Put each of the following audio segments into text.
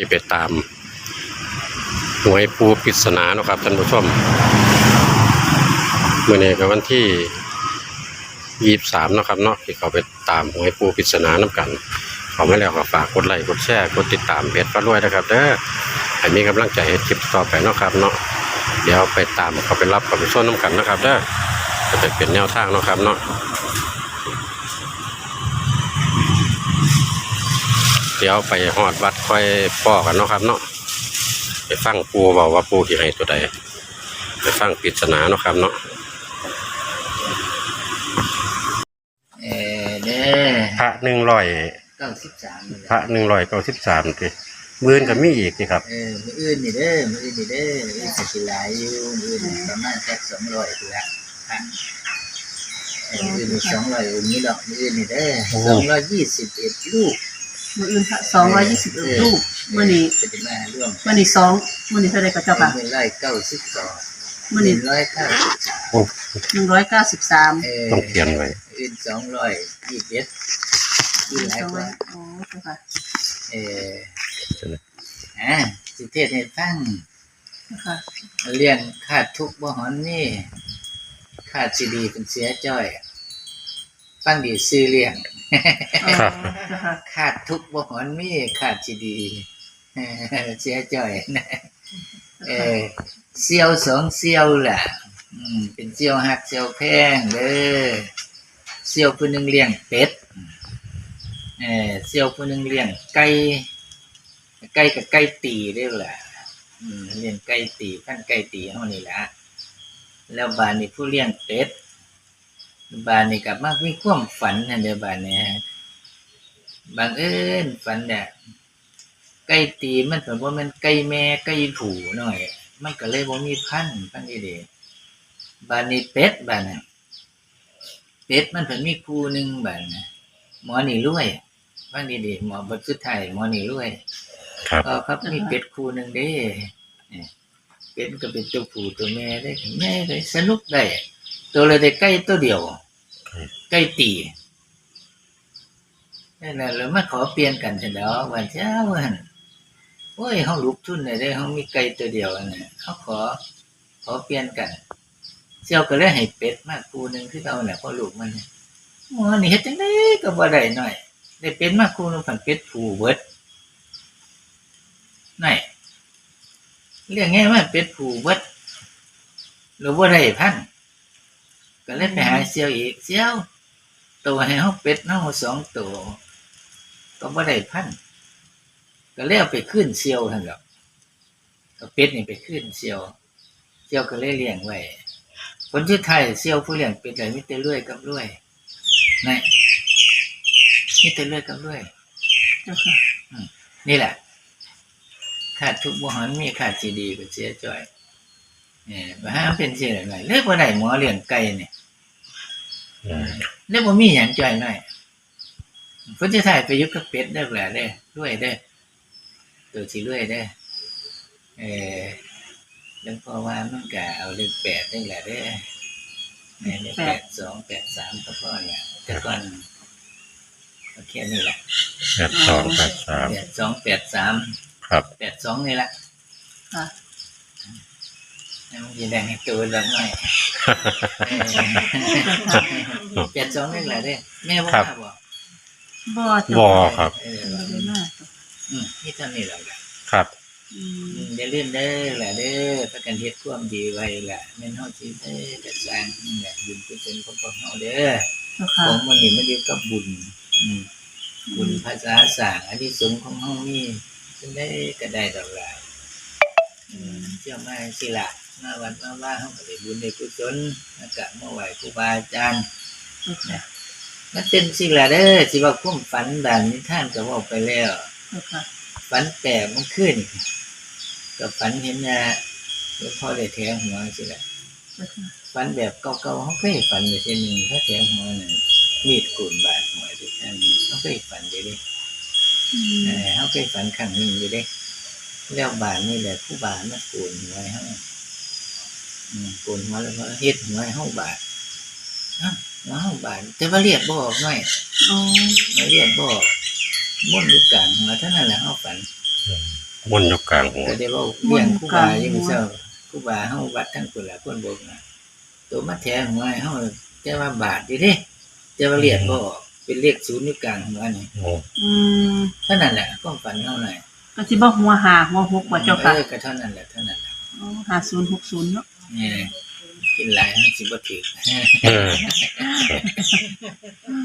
ที่ไปตามหวยปูปริศนานะครับท่านผู้ชมเมื่อนี้ก็วันที่ยี่สามนะครับเนาะที่เขาไปตามหวยปูปริศนาน้กันเขาไม่แล้วก็ฝากกดไลค์กดแชร์กดติดตามเพจฟ้ารวยนะครับเด้อให้มีกำลังใจให้คลิปต่อไปนะครับเนาะเดี๋ยวไปตามเขาไปรับเขาไปส้นน้กันนะครับเด้อจะไปเป็นแนวทางนะครับเนาะ เดี๋ยวไปหอดวัดค่อยป้อกันเนาะครับเนาะไปฟังปูบอกว่าปูที่ให้ตัวใดไปฟังปริศนาเนาะครับเนาะเออเด้อพระหนึ่งร้อยเก้าสิบสามนี่แหพระละหนึ่งร้อยเก้าสิบสามทีมือนกับมีอีกนี่ครับ เออมืออื่นนี่เด้อมืออื่นนี่เด้อมืออื่นก็สิหลายอยู่มืออื่นนี่ประมาณแค่สองร้อยตัวละค่ะเออมืออื่นนี่สองร้อยองค์นี้ดอกมืออื่นนี่เด้อโอ้ สองร้อยยี่สิบเอ็ดลูก มืออื่นสองร้อยยี่สิบลูกมื่อนี้จะเป็นมาร่วมมื่อนี้สองมื่อนี้เท่าไรก็เจ้าค่ะมือร้อยเก้าสิบสองมื่อหนี้นึ่งร้อยเก้าสิบสามโอ้หนึ่งร้อยเก้าสิบสามเออต้องเขียนไว้มืออื่นสองร้อยยี่สิบเอ็ดยี่หลายสองกร้อว่ายโอ้เจ้าค่ะเอออ่าสิเทศให้ฟังเจ้าค่ะเลี้ยงขาดทุกข์บ่หอนนี่ขาดสิดีเป็นเสียจ้อย ฟังดีซื้อเลี้ยงครับเจ้าค่ะขาดทุกข์บ่หอนมีขาดสิดีเสียจ้อยนะเออเซียวสองเซียวล่ะอืมเป็นเซียวหักเซียวแพงเด้อเซียวผู้หนึงเลี้ยงเป็ดเออเซียวผู้หนึงเลี้ยงไก่ไก่กับไก่ตีเด้อล่ะอืมเลี้ยงไก่ตีพันไก่ตีเฮานี่ล่ะแล้วบานนี้ผู้เลี้ยงเป็ด บานนี้กับมากมีความฝันนั่นเด้อบานนี้บางเอิญฝันเนี่ยไก่ตีมันเป็นว่ามันไก่แม่ไก่ผูหน่อย มันก็เลยบ่มีพันธุ์พันธุ์ดีๆบานนี้เป็ดบานน่ะเป็ดมันเพิ่นมีคู่หนึงบานน่ะหมอนี่รวยฟังดีๆหมอบทสุดท้ายหมอนี่รวยครับก็ครับมีเป็ดคู่หนึ่งเด้เนี่ยเป็ดก็เป็นตัวผู้ตัวแม่ได้แม่ได้สนุกได้ ตัวเลยได้ใกล้ตัวเดียว ใกล้ตีนั่นแหละแล้วมาขอเปลี่ยนกันเถอะเนาะวันเช้าวันโอ้ยเขาลุกทุนเลยได้เขามีไก่ตัวเดียวน่ะเขาขอ ขอเปลี่ยนกันเสี่ยวก็เลยให้เป็ดมากคู่หนึ่งคือเอาแหละพ่อลูกมันน่ะหมอนี่เฮ็ดจังไดก็บ่ได้หน่อย ได้เป็ดมากคู่หนึงผันเป็ดผู้เบิดไหนเรียกง่ายว่าเป็ดผูเบิดหรือว่าได้พันธุ์ ก็เลยไปหาเซียวอีกเซียว ตัวให้เขาเป็ดเนาสองตัวก็บ่ได้พันธุ์ก็เลยเอาไปขึ้นเซียวทั้งหมดก็เป็ดนี่ไปขึ้นเซียวเซียวก็เลยเลี้ยงไว้ผลที่ไทายเซียวผู้เลี้ยงเป็ดเลยมิแต่รวยกับรวยนี่มิแต่รวยกับรวยเจ้าค่ะนี่แหละขาดทุกบ่หันมีขาดจีดีก็เสียจ่อย เนี่ยบ่ห้ามเป็นเสียหน่อยเรียกว่าได้หมอเลี้ยงไก่เนี่ยอืมเรียกว่ามีหยังจ่อยหน่อยเพิ่นจะถ่ายไปอยุกกับเป็ดได้แหละเด้อด้วยเด้อตัวสิรวยเด้อเออหลวงพ่อว่ามันก็เอาเลขแปดได้แหละเด้อแม่เลขแปดสองแปดสามก็พอแหละแต่ก่อนก็แค่นี้แหละแปดสองแปดสามแปดสองแปดสามครับแปดสองนี่แหละ ค่ะแล้วมันจะได้ให้ตัวละหน่อยแปดสองนี่แหละเด้แม่ว่าครับบ่บ่บเจ้าอค่ะครับเออบ่ได้มากอืมนี่เท่านี้แหละครับอือืมมอย่าลืมเด้อแหละเด้อประกันเฮ็ดความดีไว้แหละแม่นเฮาสิเด้อจัดสร้างนี่แหละบุญกุศลของพวกเฮาเด้อเจ้าขค่ะองมันนี่มันอยู่กับบุญ อืมบุญภาษาสร้างอันที่สงส์ของเฮามีจึงได้ก็ได้ดอกหลายอืมเชื่อมาสิละ มาวัดมาว่าเขาก็ได้บุญได้กุศลแล้วก็มาไหว้ครูบาอาจารย์เจ้าค่ะมันเป็นสิละเด้อสิว่าคุ้มฝันด่านนิทานก็บอกไปแล้วเจ้าค่ะฝันแปลกมันขึ้นก็ฝันเห็นนะหลวงพ่อได้แทงหัวสิละเจ้าค่ะฝันแบบเก่าๆเขาเคยฝันอยู่เช่นหนึ่งถ้าแทงหัวนั่นมีดกุนบาดหัวด้วยกันเขาเคยฝันอยู่เด้อืเอมอเขาเคยฝันครั้งหนึงอยู่เด้แล้วบาดนี่แหละผู้บาดมากุนหัวให้เขาอืม โกนหัวแล้วก็เฮ็ดหัวให้เฮาบาดฮะหัวเฮาบาดแต่ว่าเรียกบ่ออกหน่อยอ๋อไม่เรียกบ่ออกม่วนอยู่กลางหัวเท่านั้นแหละเฮาฝันมนต์อยกกลางหัวก็ได้เว่าเลี้ยงครูบาอยู่มื้อเช้าครูบาเฮาวัดทั้งพุ่นล่ะเพิ่นบอกนะตัวมาแท้หัวให้เฮาแต่ว่าบาทอยู่เด้แต่ว่าเลียดบ่ออกเป็นเลขศูนย์อยู่กลางหัวนี่โอ้อืมเท่านั้นแหละความฝันเฮาน่ะก็สิบ่หัวหาหัวหกบ่เจ้าค่ะเออก็เท่านั้นแหละเท่านั้นแหละอ๋อห้าศูนย์หกศูนย์เนาะเออ กินหลายสิบ่ถึกเออ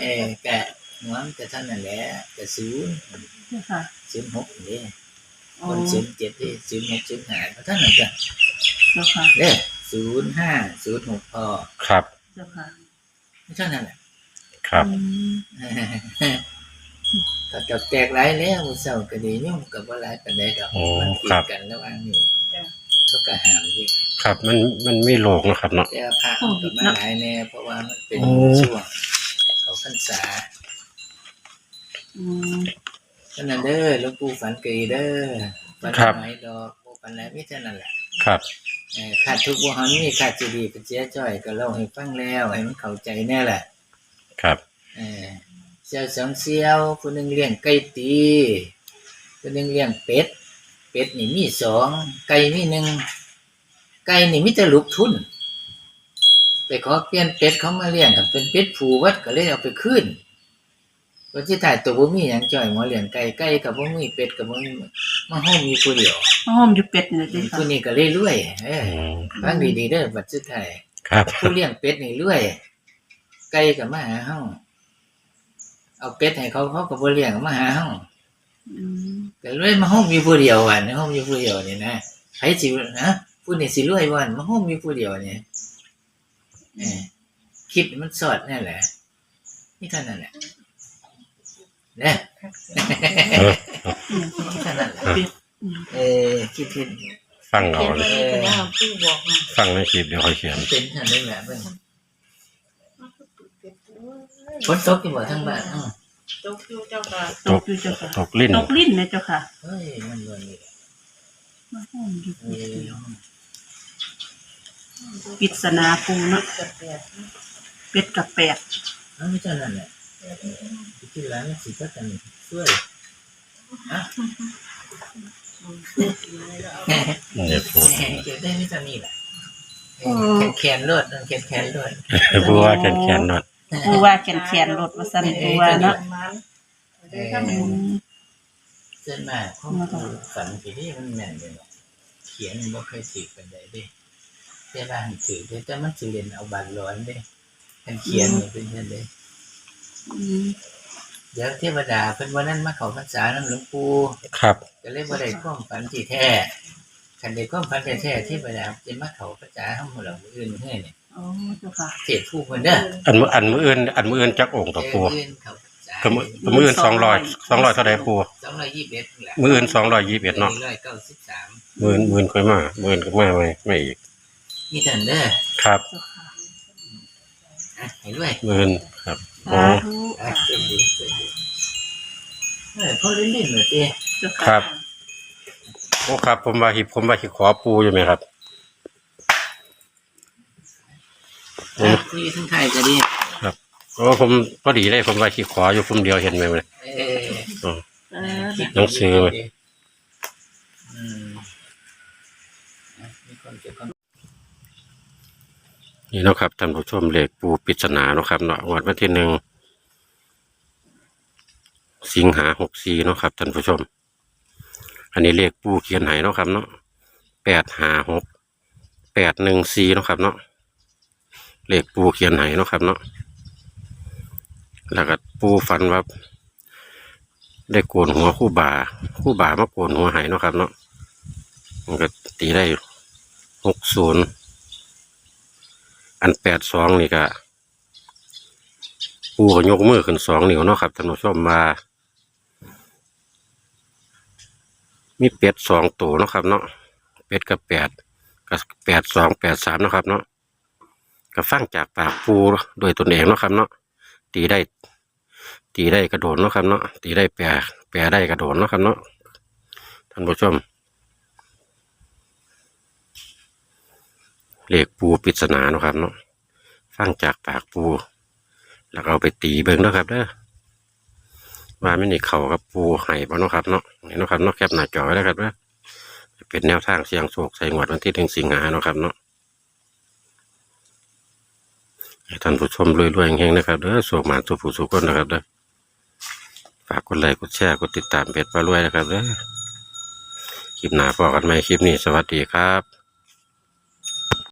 เออก็หัวมันก็เท่านั้นแหละก็ศูนย์ค่ะศูนย์หกนี่คนศูนย์เจ็ดนี่ศูนย์หกศูนย์ห้าก็เท่านั้นจ้ะเจ้าค่ะเด้อศูนย์ห้าศูนย์หกพอครับเจ้าค่ะเท่านั้นแหละครับก็ดอกแตกหลายแล้วมื้อเช้าก็ดีโยมก็บ่หลายปานใดดอกโอ้มันติดกันระหว่างนี้ เขาก็ห้ามอยู่ครับ มันมันมีโลกนะครับเนาะ แต่พระมันก็มาหลายแน่เพราะว่ามันเป็นโอ้ ช่วงเขาพรรษาอืมฉะนั้นเด้อหลวงปู่ฝันกีเด้อฝันหน่อยดอกบ่ฝันหลายมีเท่านั้นแหละครับ เออขาดทุกบ่หันมีขาดสิดีก็เสียจ้อยก็เล่าให้ฟังแล้วให้มันเข้าใจแน่แหละ ครับ เออเสี่ยวสองเสี่ยวผู้หนึงเลี้ยงไก่ตีผู้หนึงเลี้ยงเป็ด เป็ดนี่มีสองไก่มีหนึ่งไก่นี่มีแต่ลูกทุน ไปขอเปลี่ยนเป็ดเขามาเลี้ยงกับเป็นเป็ดผูวัดก็เลยเอาไปขึ้นวันที่ถ่ายตัวบ่มีหยังจ่อยหมอเลี้ยงไก่ไก่กับบ่มีเป็ดกับบ่มีมาห้องมีผู้เดียวห้อมอยู่เป็ดนี่แหละเจ้าค่ะผู้นี้ก็เลยรวยเออือมฟังดีๆเด้อบัดสุดท้ายครับผู้เลี้ยงเป็ดนี่รวยไก่ก็มาหาเฮาเอาเป็ดให้เขาเขาก็บ่เลี้ยงมาหาเฮาอืม ก็เลยมาห้องมีผู้เดียวอะในห้องมีผู้เดียวนี่นะไผสินะผู้นี่สิรวยบ่อนมาห้องมีผู้เดียวนี่เออคิดมันสอดแน่แหละ นี่เท่านั้นแหละนะเอออืมนี่เท่านั้นแหละเป็ดอืมเออคิดเห็นฟังเอาเขียนไว้เลยก็ได้ผู้บอกมาฟังในคลิปเดี๋ยวค่อยเขียนเป็นเท่านั้นแหละเบิ่งฝนตกอยู่บ่ทั้งบ้านอ้อ ตกอยู่เจ้าค่ะตตกกอยู่เจ้าค่ะตกลิ้นตกลิ้นนะเจ้าค่ะเฮ้ยมันวันนี้มาห้อมอยู่เอเป็ดอเดียวปริศนาปูเนาะเป็ดกับแปดเอาไม่เท่านั้นแหละที่ร้านมันสิก็กันช่วยฮะเนี่ยพูดเก็บได้ไม่เท่านี้แหละแขนๆรวดแขนแขนๆรวดบัวแขนแขนๆหน่อย ปูว่าแขนแขนรถว่าสั่นปูว่าเนาะอืมเส้นมากของคือฝันที่นี่มันแม่นเลยเขียนบ่เคยถือกันใดเด้แต่บ้านถือเด้แต่มันสิเรียนเอาบัตรร้อนเด้มันเขียนนี่เป็นจังได๋อืมเดี๋ยวเทวดาเพิ่นว่านั้นมาเข้าพรรษานำหลวงปู่ครับก็เลยบ่ได้ความฝันที่แท้ คันได้ความฝันแท้ๆเทวดาจะมาเข้าพรรษาเฮาหมู่เหล่ามื้ออื่นเฮ้ยนี่โอ้เจ้าค่ะเทศผู้เพิ่นเด้ออันมืออันมืออื่นอันมืออื่นจักองค์ต่อปูเอื่นเข้าพรรษาก็มือก็มืออื่นสองร้อยสองร้อยเท่าใดปู221นี่แหละมืออื่นสองร้อยยี่สิบเอ็ดเนาะ193มืออื่นมืออื่นค่อยมามืออื่นก็มาไม่ไม่อีกนี่ท่านเด้อครับเจ้าค่ะอะให้ด้วยมืออื่นครับโอ้สาธุอะค่ะเจ็บดีเจ็บดีเออพอเล่นๆหน่อยสิเจ้าครัค่ะบ โอ้ครับ ผมว่าหิผมว่าหิขอปูอยู่ไหมครับโอ้อะคุยทั้งไทยก็ดีโอ้ผมพอดีเลยผมว่าหิขออยู่ผมเดียวเห็นไหมเลยเอออ๋อเออหนังสือไหมอืมอะมีคนเก็บความนี่เนาะครับท่านผู้ชมเลขปูปริศนาเนาะครับเนาะงวดวันที่หนึ่งสิงหาหกสี่เนาะครับท่านผู้ชม อันนี้เลขปูเขียนให้เนาะครับเนาะแปดห้าหกแปดหนึ่งสี่เนาะครับเนาะเลขปูเขียนให้เนาะครับเนาะแล้วก็ปูฝันว่าได้โกนหัวคู่บ่าคู่บ่ามาโกนหัวให้เนาะครับเนาะมันก็ตีได้หกศูนย์อันแปดสองนี่ก็ปูก็ยกมือขึ้นสองนิ้วเนาะครับท่านผู้ชมมา มีเป็ดสองตัวเนาะครับเนาะเป็ดกับแปดกับแปดสองแปดสามนะครับเนาะก็ฟังจากปากปูโดยตนเองเนาะครับเนาะตีได้ ตีได้กระโดดเนาะครับเนาะตีได้แปรแปรได้กระโดดเนาะครับเนาะท่านผู้ชมเลขปูปริศนาเนาะครับเนาะฟังจากปากปู แล้วเอาไปตีเบิ่งเนาะครับเด้อ ว่าไม่นี่เขากับปูไห้บ่เนาะครับเนาะนี่เนาะครับเนาะแคปหน้าจอไว้แล้วครับเด้อเป็นแนวทางเสียงโชคใส่งวดวันที่หนึ่งสิงหาเนาะครับเนาะท่านผู้ชมรวยๆเฮงๆนะครับเด้อโชคหมานสุขผู้สุคนนะครับเด้อฝากกดไลค์กดแชร์กดติดตามเพจป้ารวยนะครับเด้อคลิปหน้าพอกันไหมคลิปนี้สวัสดีครับ